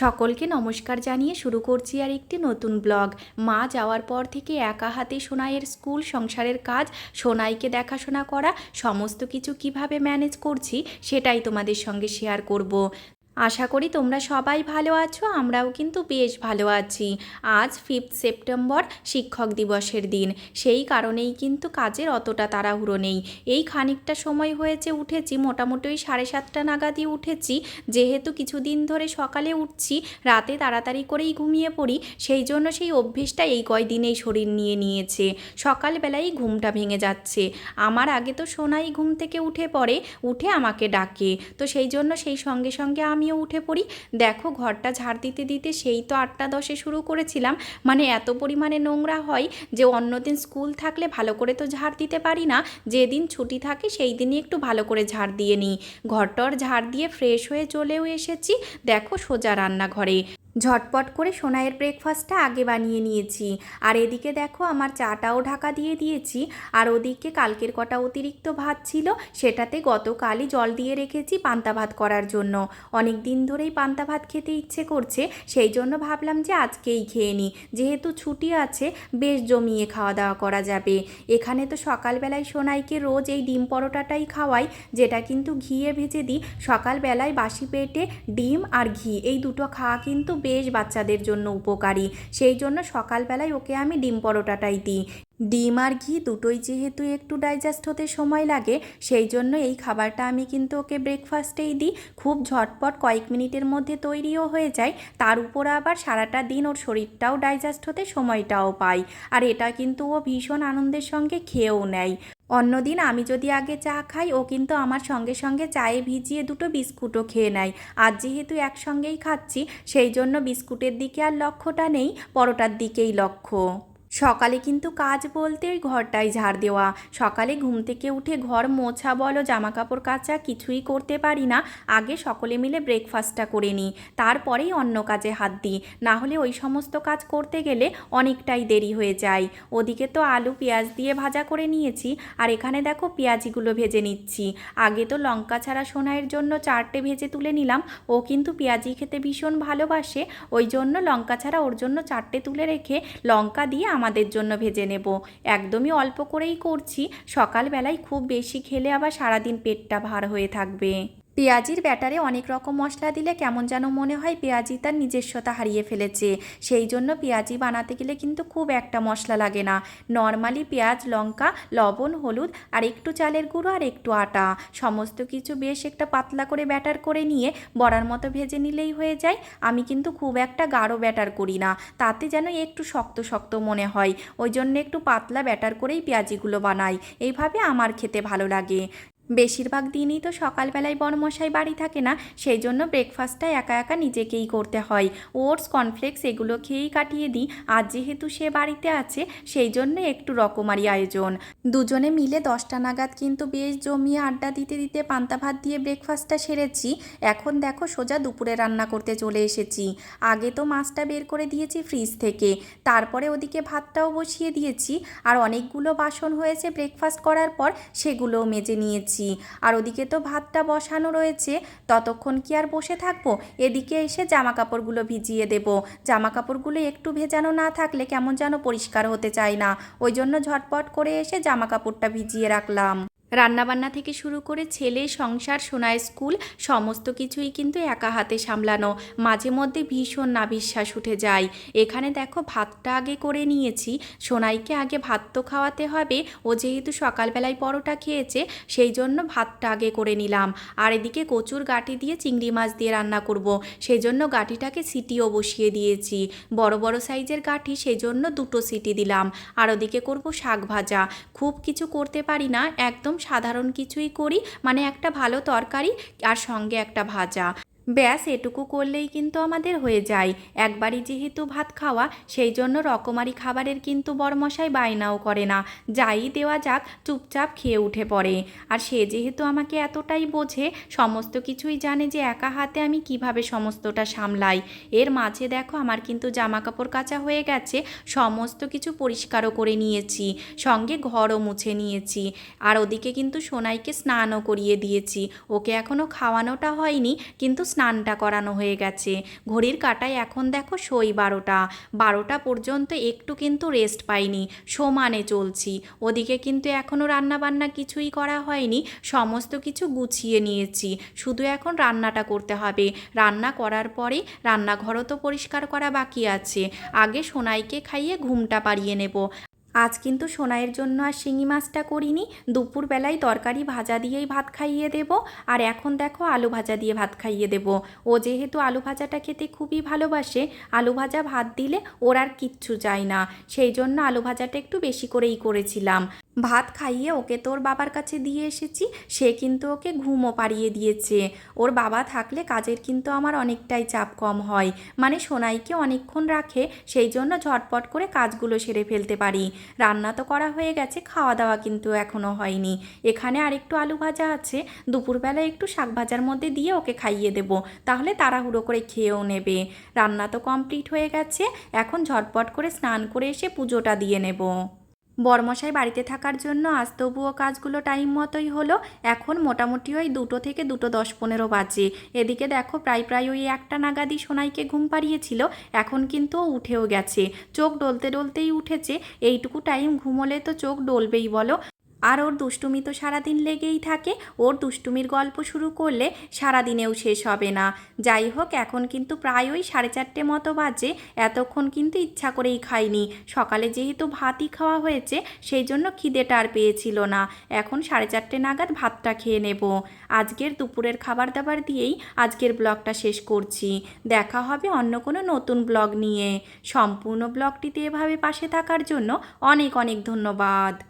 সকলকে নমস্কার জানিয়ে শুরু করছি আর একটি নতুন ব্লগ মা যাওয়ার পর থেকে একা হাতে সোনাইয়ের স্কুল, সংসারের কাজ, সোনাইকে দেখাশোনা করা, সমস্ত কিছু কীভাবে ম্যানেজ করছি সেটাই তোমাদের সঙ্গে শেয়ার করব। আশা করি তোমরা সবাই ভালো আছো, আমরাও কিন্তু বেশ ভালো আছি। আজ ফিফথ সেপ্টেম্বর শিক্ষক দিবসের দিন, সেই কারণেই কিন্তু কাজের অতটা তাড়াহুড়ো নেই। এই খানিকটা সময় হয়েছে উঠেছি, মোটামুটি ওই সাড়ে সাতটা নাগাদই উঠেছি। যেহেতু কিছুদিন ধরে সকালে উঠছি, রাতে তাড়াতাড়ি করেই ঘুমিয়ে পড়ি, সেই জন্য সেই অভ্যেসটা এই কয়দিনেই শরীর নিয়ে নিয়েছে। সকালবেলাই ঘুমটা ভেঙে যাচ্ছে। আমার আগে তো সোনাই ঘুম থেকে উঠে পড়ে, উঠে আমাকে ডাকে। তো সেই জন্য সেই সঙ্গে সঙ্গে আমিও উঠে পড়ি। দেখো, ঘরটা ঝাড় দিতে দিতে সেই তো আটটা দশে শুরু করেছিলাম। মানে এত পরিমাণে নোংরা হয় যে অন্যদিন স্কুল থাকলে ভালো করে তো ঝাড় দিতে পারি না। যেদিন ছুটি থাকে সেই দিনই একটু ভালো করে ঝাড় দিয়ে নিই। ঘরটর ঝাড় দিয়ে ফ্রেশ হয়ে চলেও এসেছি। দেখো সোজা রান্নাঘরে। ঝটপট করে সোনাইয়ের ব্রেকফাস্টটা আগে বানিয়ে নিয়েছি। আর এদিকে দেখো আমার চাটাও ঢাকা দিয়ে দিয়েছি। আর ওদিকে কালকের কটা অতিরিক্ত ভাত ছিল, সেটাতে গতকালই জল দিয়ে রেখেছি পান্তা ভাত করার জন্য। অনেক দিন ধরেই পান্তা ভাত খেতে ইচ্ছে করছে, সেই জন্য ভাবলাম যে আজকেই খেয়ে নিই। যেহেতু ছুটি আছে, বেশ জমিয়ে খাওয়া দাওয়া করা যাবে। এখানে তো সকালবেলায় সোনাইকে রোজ এই ডিম পরোটাটাই খাওয়াই, যেটা কিন্তু ঘিয়ে ভেজে দিই। সকালবেলায় বাসি পেটে ডিম আর ঘি, এই দুটো খাওয়া কিন্তু বেশ বাচ্চাদের জন্য উপকারী। সেই জন্য সকালবেলায় ওকে আমি ডিম পরোটাটাই দিই। ডিম আর ঘি দুটোই যেহেতু একটু ডাইজেস্ট হতে সময় লাগে, সেই জন্য এই খাবারটা আমি কিন্তু ওকে ব্রেকফাস্টেই দিই। খুব ঝটপট কয়েক মিনিটের মধ্যে তৈরিও হয়ে যায়। তার উপর আবার সারাটা দিন ওর শরীরটাও ডাইজেস্ট হতে সময়টাও পায় আর এটা কিন্তু ও ভীষণ আনন্দের সঙ্গে খেয়েও নেয়। অন্যদিন আমি যদি আগে চা খাই, ও কিন্তু আমার সঙ্গে সঙ্গে চায়ে ভিজিয়ে দুটো বিস্কুটও খেয়ে নেয়। আর যেহেতু একসঙ্গেই খাচ্ছি, সেই জন্য বিস্কুটের দিকে আর লক্ষ্যটা নেই, পরোটার দিকেই লক্ষ্য। সকালে কিন্তু কাজ বলতে ওই ঘরটাই ঝাড় দেওয়া। সকালে ঘুম থেকে উঠে ঘর মোছা বলো জামা কাপড় কাচা, কিছুই করতে পারি না। আগে সকলে মিলে ব্রেকফাস্টটা করে নিই। তারপরেই অন্য কাজে হাত দিই। না হলে ওই সমস্ত কাজ করতে গেলে অনেকটাই দেরি হয়ে যায়। ওদিকে তো আলু, পেঁয়াজ দিয়ে ভাজা করে নিয়েছি। আর এখানে দেখো পেঁয়াজিগুলো ভেজে নিচ্ছি। আগে তো লঙ্কা ছাড়া সোনাইয়ের জন্য চারটে ভেজে তুলে নিলাম। ও কিন্তু পেঁয়াজি খেতে ভীষণ ভালোবাসে। ওই জন্য লঙ্কা ছাড়া ওর জন্য চারটে তুলে রেখে লঙ্কা দিয়ে আমাদের জন্য ভেজে নেব। একদমই অল্প করেই করছি। সকালবেলায় খুব বেশি খেলে আবার সারাদিন পেটটা ভার হয়ে থাকবে। পেঁয়াজির ব্যাটারে অনেক রকম মশলা দিলে কেমন যেন মনে হয় পেঁয়াজি তার নিজস্বতা হারিয়ে ফেলেছে। সেই জন্য পেঁয়াজি বানাতে গেলে কিন্তু খুব একটা মশলা লাগে না। নর্মালি পেঁয়াজ, লঙ্কা, লবণ, হলুদ, আর একটু চালের গুঁড়ো আর একটু আটা। সমস্ত কিছু বেশ একটা পাতলা করে ব্যাটার করে নিয়ে বড়ার মতো ভেজে নিলেই হয়ে যায়। আমি কিন্তু খুব একটা গাঢ় ব্যাটার করি না। তাতে যেন একটু শক্ত শক্ত মনে হয়। ওই জন্য একটু পাতলা ব্যাটার করেই পেঁয়াজিগুলো বানাই। এইভাবে আমার খেতে ভালো লাগে। বেশিরভাগ দিনই তো সকালবেলায় বড়মশাই বাড়ি থাকে না, সেই জন্য ব্রেকফাস্টটা একা একা নিজেকেই করতে হয়। ওটস কর্নফ্লেক্স এগুলো খেয়েই কাটিয়ে দিই। আর যেহেতু সে বাড়িতে আছে, সেই জন্য একটু রকমারি আয়োজন। দুজনে মিলে দশটা নাগাদ কিন্তু বেশ জমিয়ে আড্ডা দিতে দিতে পান্তা ভাত দিয়ে ব্রেকফাস্টটা সেরেছি। এখন দেখো সোজা দুপুরে রান্না করতে চলে এসেছি। আগে তো মাছটা বের করে দিয়েছি ফ্রিজ থেকে। তারপরে ওদিকে ভাতটাও বসিয়ে দিয়েছি। আর অনেকগুলো বাসন হয়েছে ব্রেকফাস্ট করার পর, সেগুলোও মেজে নিয়েছি। আর ওদিকে তো ভাতটা বসানো রয়েছে। ততক্ষণ কি আর বসে থাকব? এদিকে এসে জামা কাপড়গুলো ভিজিয়ে দেব। জামা কাপড়গুলো একটু ভেজানো না থাকলে কেমন যেন পরিষ্কার হতে চায় না। ওই জন্য ঝটপট করে এসে জামা কাপড়টা ভিজিয়ে রাখলাম। রান্নাবান্না থেকে শুরু করে ছেলে, সংসার সোনায় স্কুল, সমস্ত কিছুই কিন্তু একা হাতে সামলানো। মাঝে মধ্যে ভীষণ নাভিশ্বাস উঠে যায়। এখানে দেখো, ভাতটা আগে করে নিয়েছি। সোনাইকে আগে ভাত তো খাওয়াতে হবে। ও যেহেতু সকালবেলায় পরোটা খেয়েছে, সেই জন্য ভাতটা আগে করে নিলাম। আর এদিকে কচুর গাঁটি দিয়ে চিংড়ি মাছ দিয়ে রান্না করব। সেই জন্য গাঁটিটাকে সিটিও বসিয়ে দিয়েছি। বড় বড় সাইজের গাঁটি সেই জন্য দুটো সিটি দিলাম। আর ওদিকে করব শাক ভাজা। খুব কিছু করতে পারি না, একদম সাধারণ কিছুই করি মানে একটা ভালো তরকারি আর সঙ্গে একটা ভাজা। ব্যাস, এটুকু করলেই কিন্তু আমাদের হয়ে যায়। একবারই যেহেতু ভাত খাওয়া, সেই জন্য রকমারি খাবারের কিন্তু বড়মশাই বায়নাও করে না। যাই দেওয়া যাক, চুপচাপ খেয়ে উঠে পড়ে। আর সে যেহেতু আমাকে এতটাই বোঝে, সমস্ত কিছুই জানে যে একা হাতে আমি কীভাবে সমস্তটা সামলাই। এর মাঝে দেখো, আমার কিন্তু জামা কাপড় কাচা হয়ে গেছে, সমস্ত কিছু পরিষ্কারও করে নিয়েছি, সঙ্গে ঘরও মুছে নিয়েছি। আর ওদিকে কিন্তু সোনাইকে স্নানও করিয়ে দিয়েছি। ওকে এখনও খাওয়ানোটা হয়নি, কিন্তু স্নানটা করানো হয়ে গেছে। ঘড়ির কাটায় এখন দেখো সই বারোটা। বারোটা পর্যন্ত একটু কিন্তু রেস্ট পাইনি। সমানে চলছি। ওদিকে কিন্তু এখনও রান্নাবান্না কিছুই করা হয়নি। সমস্ত কিছু গুছিয়ে নিয়েছি। শুধু এখন রান্নাটা করতে হবে। রান্না করার পরে রান্নাঘরও তো পরিষ্কার করা বাকি আছে। আগে সোনাইকে খাইয়ে ঘুমটা পাড়িয়ে নেব। আজ কিন্তু সোনাইয়ের জন্য আর শিঙি মাছটা করিনি। দুপুরবেলায় তরকারি ভাজা দিয়েই ভাত খাইয়ে দেব। আর এখন দেখো আলু ভাজা দিয়ে ভাত খাইয়ে দেব। ও যেহেতু আলু ভাজাটা খেতে খুবই ভালোবাসে, আলু ভাজা ভাত দিলে ওর আর কিচ্ছু চাই না। সেই জন্য আলু ভাজাটা একটু বেশি করেই করেছিলাম। ভাত খাইয়ে ওকে তোর বাবার কাছে দিয়ে এসেছি, সে কিন্তু ওকে ঘুমও পাড়িয়ে দিয়েছে। ওর বাবা থাকলে কাজের কিন্তু আমার অনেকটাই চাপ কম হয়। মানে সোনাইকে অনেকক্ষণ রাখে, সেই জন্য ঝটপট করে কাজগুলো সেরে ফেলতে পারি। রান্না তো করা হয়ে গেছে খাওয়া দাওয়া কিন্তু এখনও হয়নি। এখানে আরেকটু আলু ভাজা আছে দুপুরবেলা একটু শাক ভাজার মধ্যে দিয়ে ওকে খাইয়ে দেবো, তাহলে তাড়াহুড়ো করে খেয়েও নেবে। রান্না তো কমপ্লিট হয়ে গেছে, এখন ঝটপট করে স্নান করে এসে পুজোটা দিয়ে নেব। বরমশাই বাড়িতে থাকার জন্য আজ তবুও কাজগুলো টাইম মতোই হলো। এখন মোটামুটি ওই দুটো থেকে দুটো দশ পনেরো বাজে। এদিকে দেখো প্রায় প্রায় ওই একটা নাগাদি সোনাইকে ঘুম পাড়িয়েছিল। এখন কিন্তু উঠেও গেছে। চোখ ডলতে ডলতেই উঠেছে। এইটুকু টাইম ঘুমোলে তো চোখ ডলবেই বলো। আর ওর দুষ্টুমি তো সারাদিন লেগেই থাকে। ওর দুষ্টুমির গল্প শুরু করলে সারাদিনেও শেষ হবে না। যাই হোক, এখন কিন্তু প্রায় ওই সাড়ে চারটে মতো বাজে। এতক্ষণ কিন্তু ইচ্ছা করেই খাইনি। সকালে যেহেতু ভাতই খাওয়া হয়েছে, সেই জন্য খিদেটা আর পেয়েছিল না। এখন সাড়ে চারটে নাগাদ ভাতটা খেয়ে নেব। আজকের দুপুরের খাবার দাবার দিয়েই আজকের ব্লগটা শেষ করছি। দেখা হবে অন্য কোনো নতুন ব্লগ নিয়ে। সম্পূর্ণ ব্লগটিতে এভাবে পাশে থাকার জন্য অনেক অনেক ধন্যবাদ।